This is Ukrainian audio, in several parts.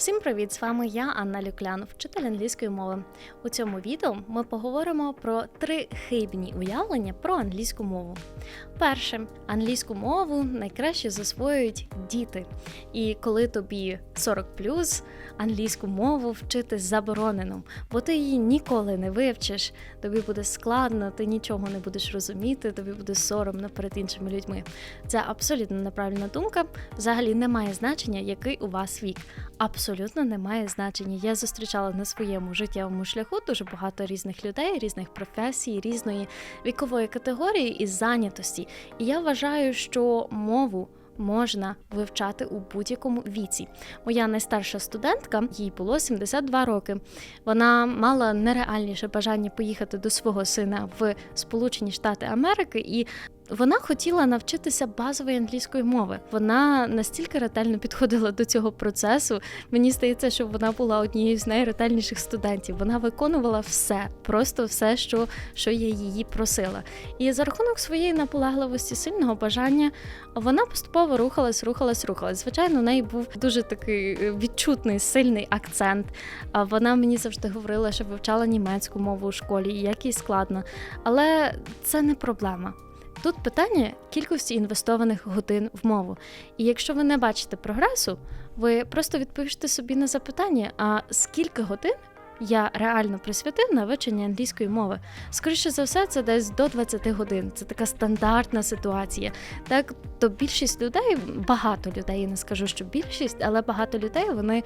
Всім привіт! З вами я, Анна Люклян, вчитель англійської мови. У цьому відео ми поговоримо про три хибні уявлення про англійську мову. Перше, англійську мову найкраще засвоюють діти. І коли тобі 40 англійську мову вчити заборонено, бо ти її ніколи не вивчиш, тобі буде складно, ти нічого не будеш розуміти, тобі буде соромно перед іншими людьми. Це абсолютно неправильна думка. Взагалі не має значення, який у вас вік. Абсолютно не має значення. Я зустрічала на своєму життєвому шляху дуже багато різних людей, різних професій, різної вікової категорії і зайнятості. І я вважаю, що мову. Можна вивчати у будь-якому віці. Моя найстарша студентка, їй було 72 роки. Вона мала нереальніше бажання поїхати до свого сина в Сполучені Штати Америки, і вона хотіла навчитися базової англійської мови. Вона настільки ретельно підходила до цього процесу. Мені здається, що вона була однією з найретельніших студентів. Вона виконувала все, просто все, що що я її просила. І за рахунок своєї наполегливості, сильного бажання, вона поступово рухалась, рухалась, рухалась. Звичайно, у неї був дуже такий е, відчутний, сильний акцент. Вона мені завжди говорила, що вивчала німецьку мову у школі, і як їй складно. Але це не проблема. Тут питання кількості інвестованих годин в мову. І якщо ви не бачите прогресу, ви просто відповісте собі на запитання: а скільки годин я реально присвятив на вивчення англійської мови? Скоріше за все, це десь до 20 годин. Це така стандартна ситуація. Так, то більшість людей, багато людей, я не скажу, що більшість, але багато людей вони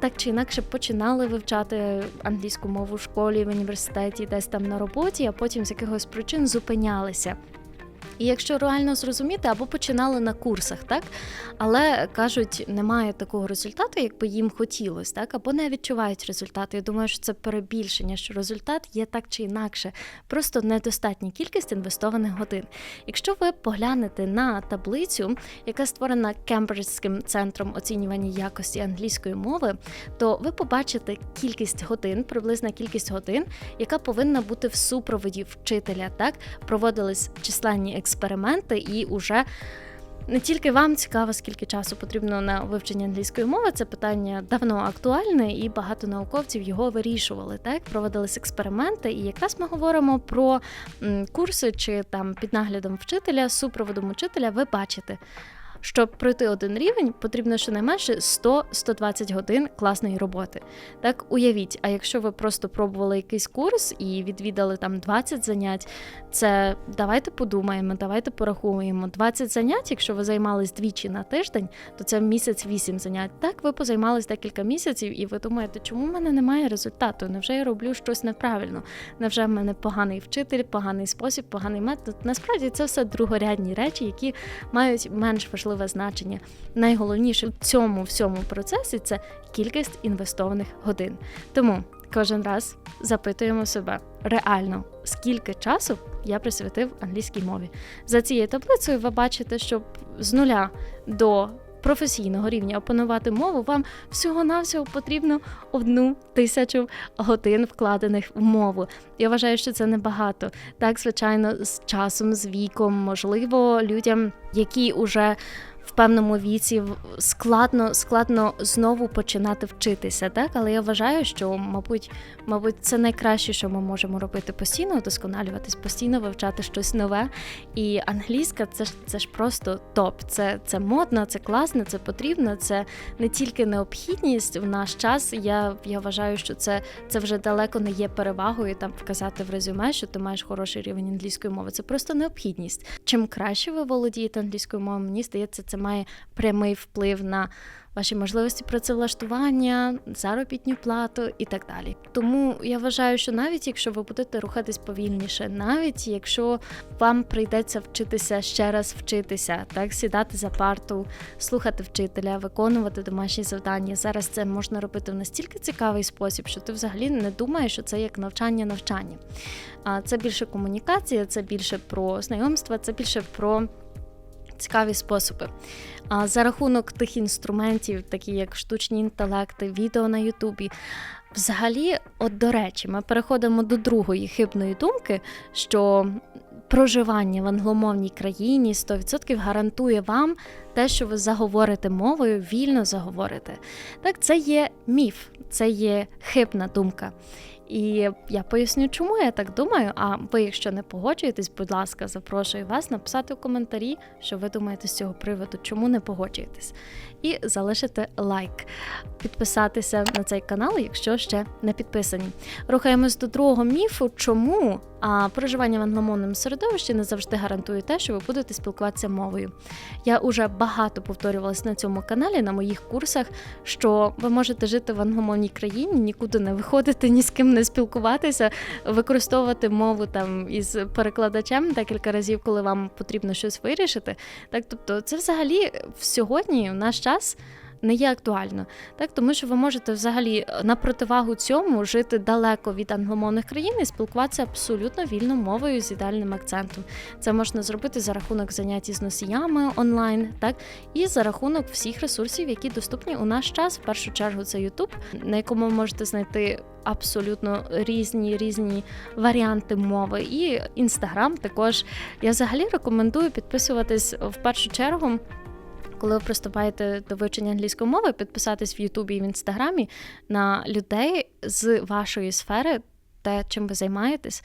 так чи інакше починали вивчати англійську мову в школі, в університеті, десь там на роботі, а потім з якихось причин зупинялися. І якщо реально зрозуміти, або починали на курсах, так але кажуть, немає такого результату, як би їм хотілося, так або не відчувають результату. Я думаю, що це перебільшення, що результат є так чи інакше, просто недостатня кількість інвестованих годин. Якщо ви поглянете на таблицю, яка створена Кембриджським центром оцінювання якості англійської мови, то ви побачите кількість годин, приблизна кількість годин, яка повинна бути в супроводі вчителя. Так проводились численні експерименти, і уже не тільки вам цікаво, скільки часу потрібно на вивчення англійської мови. Це питання давно актуальне, і багато науковців його вирішували. Так проводились експерименти, і якраз ми говоримо про курси чи там під наглядом вчителя, супроводом учителя. Ви бачите, щоб пройти один рівень, потрібно щонайменше 100-120 годин класної роботи. Так, уявіть, а якщо ви просто пробували якийсь курс і відвідали там 20 занять, це давайте подумаємо, давайте порахуємо. 20 занять, якщо ви займались двічі на тиждень, то це місяць 8 занять. Так, ви позаймались декілька місяців, і ви думаєте, чому в мене немає результату? Невже я роблю щось неправильно? Невже в мене поганий вчитель, поганий спосіб, поганий метод? Насправді це все другорядні речі, які мають менш важливі важливе значення. Найголовніше в цьому всьому процесі це кількість інвестованих годин. Тому кожен раз запитуємо себе реально, скільки часу я присвятив англійській мові. За цією таблицею ви бачите, що з нуля до професійного рівня опанувати мову, вам всього-навсього потрібно одну тисячу годин вкладених в мову. Я вважаю, що це небагато. Так, звичайно, з часом, з віком, можливо, людям, які уже в певному віці складно складно знову починати вчитися, так але я вважаю, що мабуть, мабуть, це найкраще, що ми можемо робити постійно, удосконалюватись, постійно вивчати щось нове. І англійська це ж це ж просто топ. Це це модно, це класно, це потрібно. Це не тільки необхідність в наш час. Я я вважаю, що це це вже далеко не є перевагою там вказати в резюме, що ти маєш хороший рівень англійської мови. Це просто необхідність. Чим краще ви володієте англійською мовою, мені здається, це має прямий вплив на ваші можливості працевлаштування, заробітню плату і так далі. Тому я вважаю, що навіть якщо ви будете рухатись повільніше, навіть якщо вам прийдеться вчитися ще раз вчитися, так сідати за парту, слухати вчителя, виконувати домашні завдання. Зараз це можна робити в настільки цікавий спосіб, що ти взагалі не думаєш, що це як навчання-навчання. А це більше комунікація, це більше про знайомства, це більше про цікаві способи. А за рахунок тих інструментів, такі як штучні інтелекти, відео на Ютубі. Взагалі, от до речі, ми переходимо до другої хибної думки, що проживання в англомовній країні 100% гарантує вам те, що ви заговорите мовою, вільно заговорите. Так, це є міф, це є хибна думка. І я поясню, чому я так думаю. А ви, якщо не погоджуєтесь, будь ласка, запрошую вас написати у коментарі, що ви думаєте з цього приводу, чому не погоджуєтесь, і залишити лайк, підписатися на цей канал, якщо ще не підписані. Рухаємось до другого міфу, чому а проживання в англомовному середовищі не завжди гарантує те, що ви будете спілкуватися мовою. Я уже багато повторювалась на цьому каналі, на моїх курсах, що ви можете жити в англомовній країні, нікуди не виходити, ні з ким не спілкуватися, використовувати мову там із перекладачем декілька разів, коли вам потрібно щось вирішити. Так, тобто, це взагалі в сьогодні в наш час не є актуально, так тому що ви можете взагалі е, на противагу цьому жити далеко від англомовних країн і спілкуватися абсолютно вільною мовою з ідеальним акцентом. Це можна зробити за рахунок занять з носіями онлайн, так і за рахунок всіх ресурсів, які доступні у наш час. В першу чергу це YouTube, на якому ви можете знайти. Абсолютно різні різні варіанти мови, і інстаграм також я взагалі рекомендую підписуватись в першу чергу коли ви приступаєте до вивчення англійської мови, підписатись в Ютубі і в Інстаграмі на людей з вашої сфери, те, чим ви займаєтесь,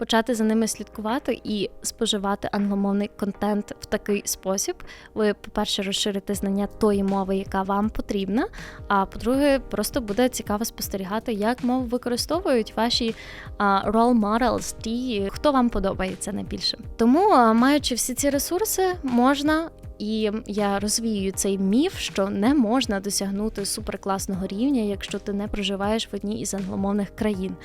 почати за ними слідкувати і споживати англомовний контент в такий спосіб. Ви, по-перше, розширите знання тої мови, яка вам потрібна. А по-друге, просто буде цікаво спостерігати, як мову використовують ваші uh, role models, ті, хто вам подобається найбільше. Тому, маючи всі ці ресурси, можна і я розвію цей міф, що не можна досягнути суперкласного рівня, якщо ти не проживаєш в одній із англомовних країн.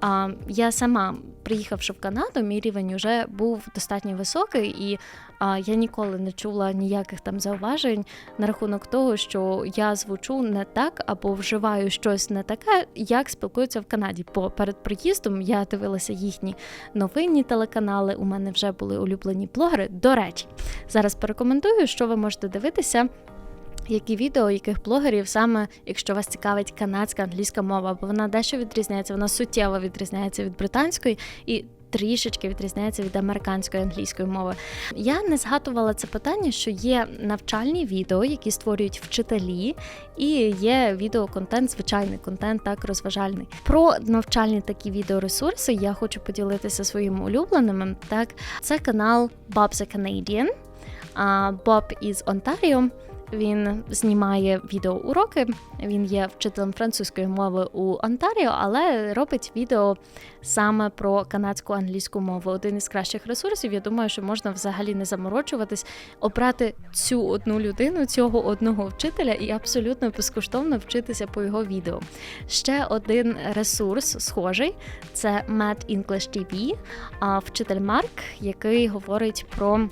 А я сама, приїхавши в Канаду, мій рівень вже був достатньо високий, і а, я ніколи не чула ніяких там зауважень на рахунок того, що я звучу не так або вживаю щось не таке, як спілкуються в Канаді. Бо перед приїздом я дивилася їхні новинні телеканали. У мене вже були улюблені блогери. До речі, зараз порекомендую що ви можете дивитися. Які відео, яких блогерів саме, якщо вас цікавить канадська англійська мова, бо вона дещо відрізняється, вона суттєво відрізняється від британської і трішечки відрізняється від американської англійської мови. Я не згадувала це питання, що є навчальні відео, які створюють вчителі, і є відеоконтент, звичайний контент, так розважальний. Про навчальні такі відеоресурси я хочу поділитися своїми улюбленими. Так, це канал Bob's a Canadian. Боб із Онтаріо. Він знімає відеоуроки. Він є вчителем французької мови у Онтаріо, але робить відео саме про канадську англійську мову. Один із кращих ресурсів. Я думаю, що можна взагалі не заморочуватись, обрати цю одну людину, цього одного вчителя і абсолютно безкоштовно вчитися по його відео. Ще один ресурс схожий це Mad English TV, вчитель Марк, який говорить про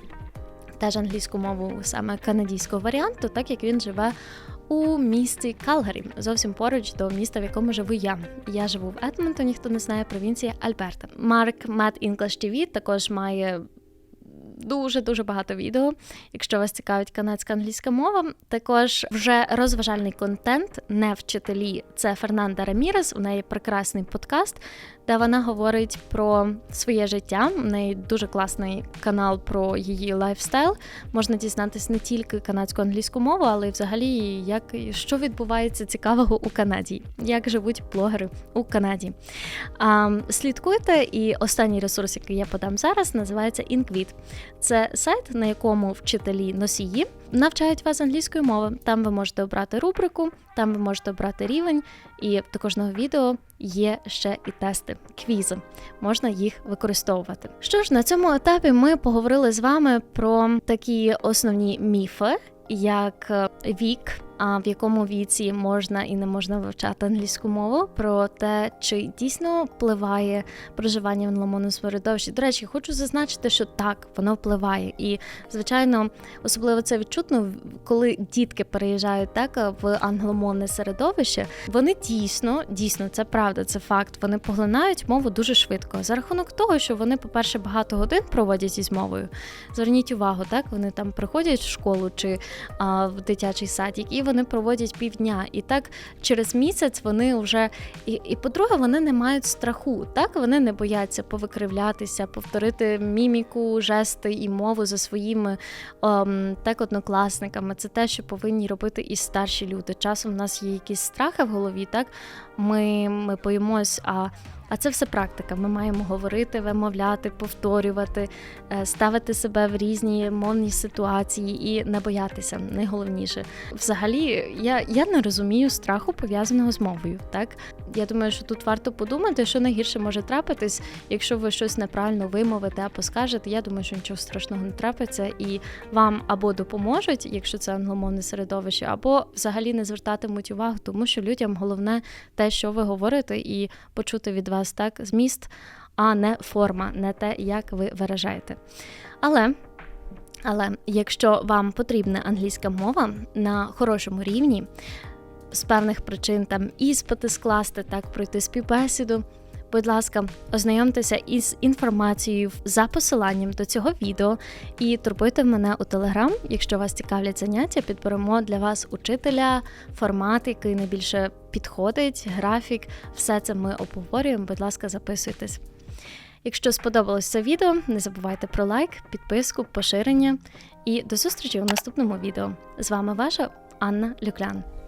теж англійську мову саме канадійського варіанту, так як він живе у місті Калгарі, зовсім поруч до міста, в якому живу я. Я живу в Едмонтоні, хто не знає провінція Альберта. Марк Mad English TV також має дуже-дуже багато відео. Якщо вас цікавить канадська англійська мова, також вже розважальний контент, не вчителі. Це Фернанда Рамірес. У неї прекрасний подкаст, де вона говорить про своє життя. У неї дуже класний канал про її лайфстайл. Можна дізнатися не тільки канадську англійську мову, але й взагалі, як що відбувається цікавого у Канаді, як живуть блогери у Канаді. А, Слідкуйте, і останній ресурс, який я подам зараз, називається Inkvid. Це сайт, на якому вчителі носії навчають вас англійської мови. Там ви можете обрати рубрику, там ви можете обрати рівень, і до кожного відео є ще і тести, квізи. Можна їх використовувати. Що ж, на цьому етапі ми поговорили з вами про такі основні міфи, як е, вік в якому віці можна і не можна вивчати англійську мову, про те, чи дійсно впливає проживання в англомовному середовищі. До речі, хочу зазначити, що так, воно впливає. І, звичайно, особливо це відчутно, коли дітки переїжджають так в англомовне середовище. Вони дійсно, дійсно, це правда, це факт. Вони поглинають мову дуже швидко. За рахунок того, що вони, по-перше, багато годин проводять із мовою. Зверніть увагу, так вони там приходять в школу чи а, в дитячий садик, і вони проводять півдня. І так через місяць вони вже і, і по-друге, вони не мають страху. Так вони не бояться повикривлятися, повторити міміку, жести і мову за своїми ем, так однокласниками. Це те, що повинні робити і старші люди. Часом в нас є якісь страхи в голові, так ми, ми боїмось. а а це все практика. Ми маємо говорити, вимовляти, повторювати, е, ставити себе в різні мовні ситуації і не боятися. Найголовніше, взагалі, я, я не розумію страху пов'язаного з мовою. Так я думаю, що тут варто подумати, що найгірше може трапитись, якщо ви щось неправильно вимовите або скажете. Я думаю, що нічого страшного не трапиться, і вам або допоможуть, якщо це англомовне середовище, або взагалі не звертатимуть увагу, тому що людям головне те, що ви говорите, і почути від вас так зміст, а не форма, не те, як ви виражаєте. Але. Але якщо вам потрібна англійська мова на хорошому рівні, з певних причин там іспити скласти, так пройти співбесіду. Будь ласка, ознайомтеся із інформацією за посиланням до цього відео і турбуйте мене у Телеграм, якщо вас цікавлять заняття, підберемо для вас учителя, формат, який найбільше підходить, графік. Все це ми обговорюємо. Будь ласка, записуйтесь. Якщо сподобалось це відео, не забувайте про лайк, підписку, поширення і до зустрічі у наступному відео. З вами ваша Анна Люклян.